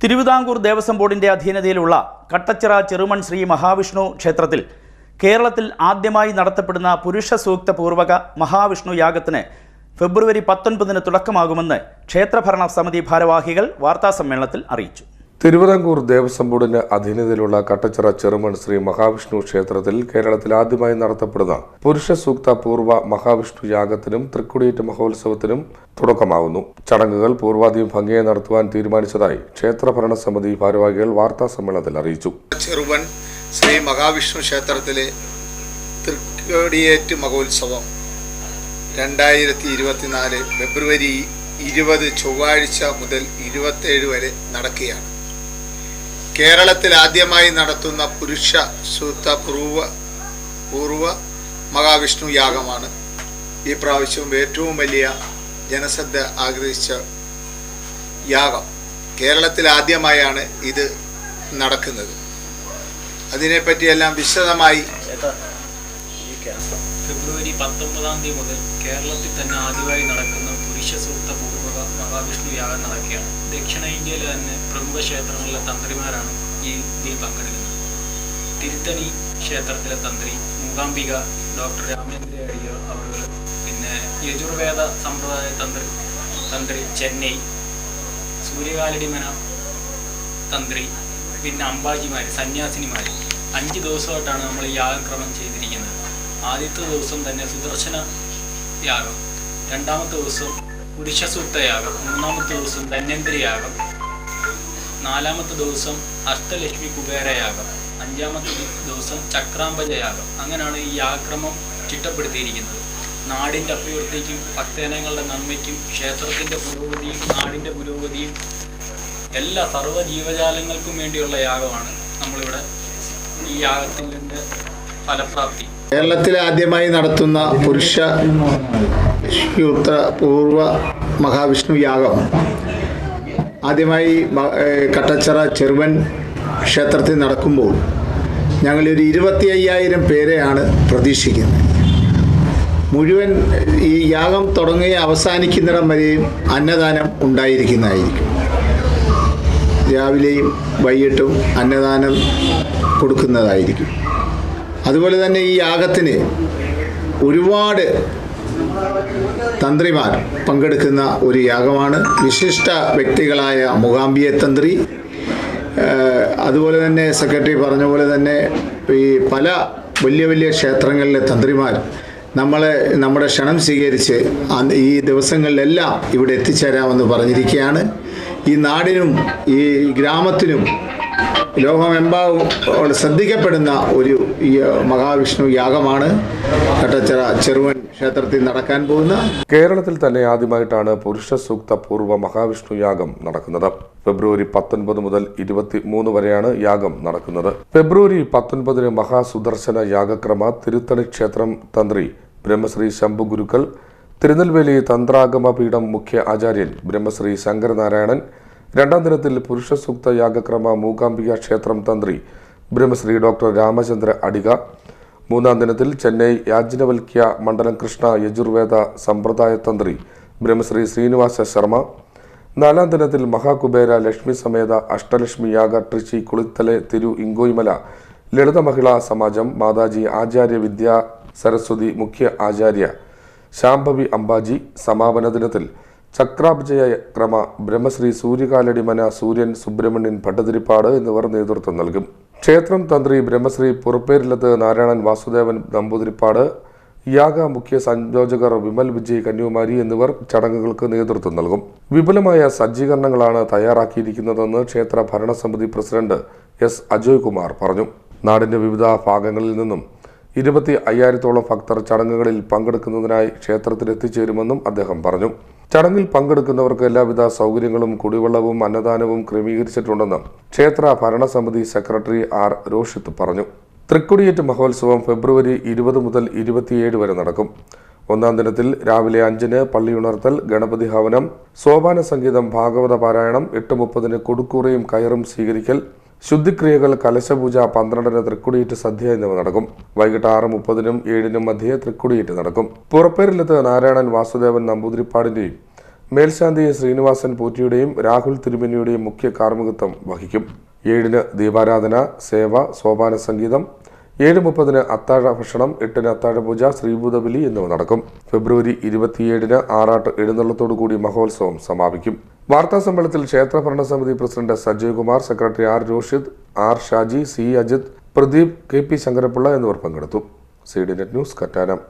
തിരുവിതാംകൂർ ദേവസ്വം ബോർഡിന്റെ അധീനതയിലുള്ള കട്ടച്ചിറ ചെറുമൺ ശ്രീ മഹാവിഷ്ണു ക്ഷേത്രത്തിൽ കേരളത്തിൽ ആദ്യമായി നടത്തപ്പെടുന്ന പുരുഷ സൂക്ത പൂർവക മഹാവിഷ്ണു യാഗത്തിന് ഫെബ്രുവരി പത്തൊൻപതിന് തുടക്കമാകുമെന്ന് ക്ഷേത്രഭരണ സമിതി ഭാരവാഹികൾ വാർത്താസമ്മേളനത്തിൽ അറിയിച്ചു. തിരുവിതാംകൂർ ദേവസ്വം ബോർഡിന്റെ അധീനതയിലുള്ള കട്ടച്ചിറ ചെറുമൺ ശ്രീ മഹാവിഷ്ണു ക്ഷേത്രത്തിൽ കേരളത്തിൽ ആദ്യമായി നടത്തപ്പെടുന്ന പുരുഷ സൂക്ത പൂർവ മഹാവിഷ്ണു യാഗത്തിനും തൃക്കുടിയേറ്റ് മഹോത്സവത്തിനും തുടക്കമാകുന്നു ചടങ്ങുകൾ പൂർവാധികം ഭംഗിയായി നടത്തുവാൻ തീരുമാനിച്ചതായി ക്ഷേത്ര ഭരണസമിതി ഭാരവാഹികൾ വാർത്താ സമ്മേളനത്തിൽ അറിയിച്ചു. ചെറുവൻ ശ്രീ മഹാവിഷ്ണു ക്ഷേത്രത്തിലെ തൃക്കോടിയേറ്റ് മഹോത്സവം രണ്ടായിരത്തി ഇരുപത്തിനാല് ഫെബ്രുവരി ഇരുപത് ചൊവ്വാഴ്ച മുതൽ ഇരുപത്തേഴ് വരെ നടക്കുകയാണ്. കേരളത്തിൽ ആദ്യമായി നടത്തുന്ന പുരുഷ സൂത്ത പൂർവ പൂർവ മഹാവിഷ്ണു യാഗമാണ്. ഈ പ്രാവശ്യവും ഏറ്റവും വലിയ ജനശ്രദ്ധ ആഗ്രഹിച്ച യാഗം. കേരളത്തിൽ ആദ്യമായാണ് ഇത് നടക്കുന്നത്. അതിനെപ്പറ്റിയെല്ലാം വിശദമായി ഫെബ്രുവരി പത്തൊമ്പതാം തീയതി മുതൽ കേരളത്തിൽ തന്നെ ആദ്യമായി നടക്കുന്ന മഹാവിഷ്ണു യാഗം നടക്കുകയാണ്. ദക്ഷിണ ഇന്ത്യയിലെ തന്നെ പ്രമുഖ ക്ഷേത്രങ്ങളിലെ തന്ത്രിമാരാണ് ഈ ഇതിൽ പങ്കെടുക്കുന്നത്. തിരുത്തണി ക്ഷേത്രത്തിലെ തന്ത്രി മൂകാംബിക ഡോക്ടർ രാമേന്ദ്ര അടിയർ അവർ പിന്നെ യജുർവേദ സമ്പ്രദായ തന്ത്രി തന്ത്രി ചെന്നൈ സൂര്യകാലടിമന തന്ത്രി പിന്നെ അമ്പാജിമാർ സന്യാസിനിമാർ അഞ്ച് ദിവസമായിട്ടാണ് നമ്മൾ യാഗക്രമം ചെയ്തിരിക്കുന്നത്. ആദ്യത്തെ ദിവസം തന്നെ സുദർശന യാഗം. രണ്ടാമത്തെ ദിവസം പുരുഷസൂക്ത യാഗം മൂന്നാമത്തെ ദിവസം ധന്വന്തരി യാഗം നാലാമത്തെ ദിവസം അഷ്ടലക്ഷ്മി കുബേര യാഗം അഞ്ചാമത്തെ ദിവസം ചക്രാംബജ യാഗം അങ്ങനെയാണ് ഈ ആക്രമം ചിട്ടപ്പെടുത്തിയിരിക്കുന്നത്. നാടിന്റെ അഭിവൃദ്ധിക്കും ഭക്തജനങ്ങളുടെ നന്മയ്ക്കും ക്ഷേത്രത്തിന്റെ പുരോഗതിയും നാടിന്റെ പുരോഗതിയും എല്ലാ സർവ ജീവജാലങ്ങൾക്കും വേണ്ടിയുള്ള യാഗമാണ് നമ്മളിവിടെ ഈ യാഗത്തിന്റെ ഫലപ്രാപ്തി. കേരളത്തിൽ ആദ്യമായി നടത്തുന്ന പുരുഷ യുക്ത പൂർവ മഹാവിഷ്ണു യാഗം ആദ്യമായി കട്ടച്ചിറ ചെറുവൻ ക്ഷേത്രത്തിൽ നടക്കുമ്പോൾ ഞങ്ങളൊരു ഇരുപത്തി അയ്യായിരം പേരെയാണ് പ്രതീക്ഷിക്കുന്നത്. മുഴുവൻ ഈ യാഗം തുടങ്ങി അവസാനിക്കുന്നിടം വരെയും അന്നദാനം ഉണ്ടായിരിക്കുന്നതായിരിക്കും. രാവിലെയും വൈകിട്ടും അന്നദാനം കൊടുക്കുന്നതായിരിക്കും. അതുപോലെ തന്നെ ഈ യാഗത്തിന് ഒരുപാട് തന്ത്രിമാർ പങ്കെടുക്കുന്ന ഒരു യാഗമാണ്. വിശിഷ്ട വ്യക്തികളായ മുഖാംബിയ തന്ത്രി അതുപോലെ തന്നെ സെക്രട്ടറി പറഞ്ഞ പോലെ തന്നെ ഈ പല വലിയ വലിയ ക്ഷേത്രങ്ങളിലെ തന്ത്രിമാർ നമ്മളെ നമ്മുടെ ക്ഷണം സ്വീകരിച്ച് ഈ ദിവസങ്ങളിലെല്ലാം ഇവിടെ എത്തിച്ചേരാമെന്ന് പറഞ്ഞിരിക്കുകയാണ്. ഈ നാടിനും ഈ ഗ്രാമത്തിനും ലോകമെമ്പാടും ശ്രദ്ധിക്കപ്പെടുന്ന ഒരു മഹാവിഷ്ണു യാഗമാണ് കട്ടച്ചിറ ചെറുവൻ ക്ഷേത്രത്തിൽ നടക്കാൻ പോകുന്ന കേരളത്തിൽ തന്നെ ആദ്യമായിട്ടാണ് പുരുഷ സൂക്ത പൂർവ മഹാവിഷ്ണു യാഗം നടക്കുന്നത്. ഫെബ്രുവരി പത്തൊൻപത് മുതൽ ഇരുപത്തി മൂന്ന് വരെയാണ് യാഗം നടക്കുന്നത്. ഫെബ്രുവരി പത്തൊൻപതിന് മഹാസുദർശന യാഗക്രമ തിരുത്തണി ക്ഷേത്രം തന്ത്രി ബ്രഹ്മശ്രീ ശംഭു ഗുരുക്കൾ തിരുനെൽവേലി തന്ത്രാഗമ പീഠം മുഖ്യ ആചാര്യൻ ബ്രഹ്മശ്രീ ശങ്കരനാരായണൻ രണ്ടാം ദിനത്തിൽ പുരുഷ സൂക്ത യാഗക്രമ മൂകാംബിക ക്ഷേത്രം തന്ത്രി ബ്രഹ്മശ്രീ ഡോക്ടർ രാമചന്ദ്ര അടിക. മൂന്നാം ദിനത്തിൽ ചെന്നൈ യാജ്ഞവൽക്യ മണ്ഡലം കൃഷ്ണ യജുർവേദ സമ്പ്രദായ തന്ത്രി ബ്രഹ്മശ്രീ ശ്രീനിവാസ ശർമ്മ. നാലാം ദിനത്തിൽ മഹാകുബേര ലക്ഷ്മി സമേത അഷ്ടലക്ഷ്മി യാഗ ട്രിച്ചി കുളിത്തലെ തിരു ഇങ്കോയ്മല ലളിത മഹിളാ സമാജം മാതാജി ആചാര്യ വിദ്യാ സരസ്വതി മുഖ്യ ആചാര്യ ശാംഭവി അംബാജി സമാപന ദിനത്തിൽ ചക്രാബ്ജയ ക്രമ ബ്രഹ്മശ്രീ സൂര്യകാലടിമന സൂര്യൻ സുബ്രഹ്മണ്യൻ ഭട്ടതിരിപ്പാട് എന്നിവർ നേതൃത്വം നൽകും. ക്ഷേത്രം തന്ത്രി ബ്രഹ്മശ്രീ പുറപ്പേരിലത്ത് നാരായണൻ വാസുദേവൻ നമ്പൂതിരിപ്പാട് യാഗ മുഖ്യ സംയോജകർ വിമൽ വിജയ് കന്യാകുമാരി എന്നിവർ ചടങ്ങുകൾക്ക് നേതൃത്വം നൽകും. വിപുലമായ സജ്ജീകരണങ്ങളാണ് തയ്യാറാക്കിയിരിക്കുന്നതെന്ന് ക്ഷേത്ര ഭരണസമിതി പ്രസിഡന്റ് എസ് അജയ് കുമാർ പറഞ്ഞു. നാടിന്റെ വിവിധ ഭാഗങ്ങളിൽ നിന്നും ഇരുപത്തി അയ്യായിരത്തോളം ഭക്തർ ചടങ്ങുകളിൽ പങ്കെടുക്കുന്നതിനായി ക്ഷേത്രത്തിൽ എത്തിച്ചേരുമെന്നും അദ്ദേഹം പറഞ്ഞു. ചടങ്ങിൽ പങ്കെടുക്കുന്നവർക്ക് എല്ലാവിധ സൗകര്യങ്ങളും കുടിവെള്ളവും അന്നദാനവും ക്രമീകരിച്ചിട്ടുണ്ടെന്ന് ക്ഷേത്ര ഭരണസമിതി സെക്രട്ടറി ആർ രോഷിത്ത് പറഞ്ഞു. തൃക്കൊടിയേറ്റ് മഹോത്സവം ഫെബ്രുവരി ഇരുപത് മുതൽ ഇരുപത്തിയേഴ് വരെ നടക്കും. ഒന്നാം ദിനത്തിൽ രാവിലെ അഞ്ചിന് പള്ളിയുണർത്തൽ ഗണപതി ഹവനം സോപാന സംഗീതം ഭാഗവത പാരായണം എട്ട് മുപ്പതിന് കൊടുക്കൂറയും കയറും സ്വീകരിക്കൽ ശുദ്ധിക്രിയകൾ കലശപൂജ പന്ത്രണ്ടിന് തൃക്കുടിയേറ്റ് സദ്യ എന്നിവ നടക്കും. വൈകിട്ട് ആറ് മുപ്പതിനും ഏഴിനും മധ്യേ തൃക്കുടിയേറ്റ് നടക്കും. പുറപ്പേരിലത്ത് നാരായണൻ വാസുദേവൻ നമ്പൂതിരിപ്പാടിന്റെയും മേൽശാന്തി ശ്രീനിവാസൻ പോറ്റിയുടെയും രാഹുൽ തിരുമേനിയുടെയും മുഖ്യ കാർമ്മികത്വം വഹിക്കും. ഏഴിന് ദീപാരാധന സേവ സോപാന സംഗീതം. ഏഴ് മുപ്പതിന് അത്താഴ ഭക്ഷണം എട്ടിന് അത്താഴപൂജ ശ്രീഭൂതബലി എന്നിവ നടക്കും. ഫെബ്രുവരി ഇരുപത്തിയേഴിന് ആറാട്ട് എഴുന്നള്ളത്തോടുകൂടി മഹോത്സവം സമാപിക്കും. വാർത്താ സമ്മേളനത്തിൽ ക്ഷേത്ര ഭരണസമിതി president Sajeev Kumar secretary R Roshid R Shaji C Ajith Pradeep K P Sankarapilla എന്നിവർ പങ്കെടുത്തു. C D net news Kattanam.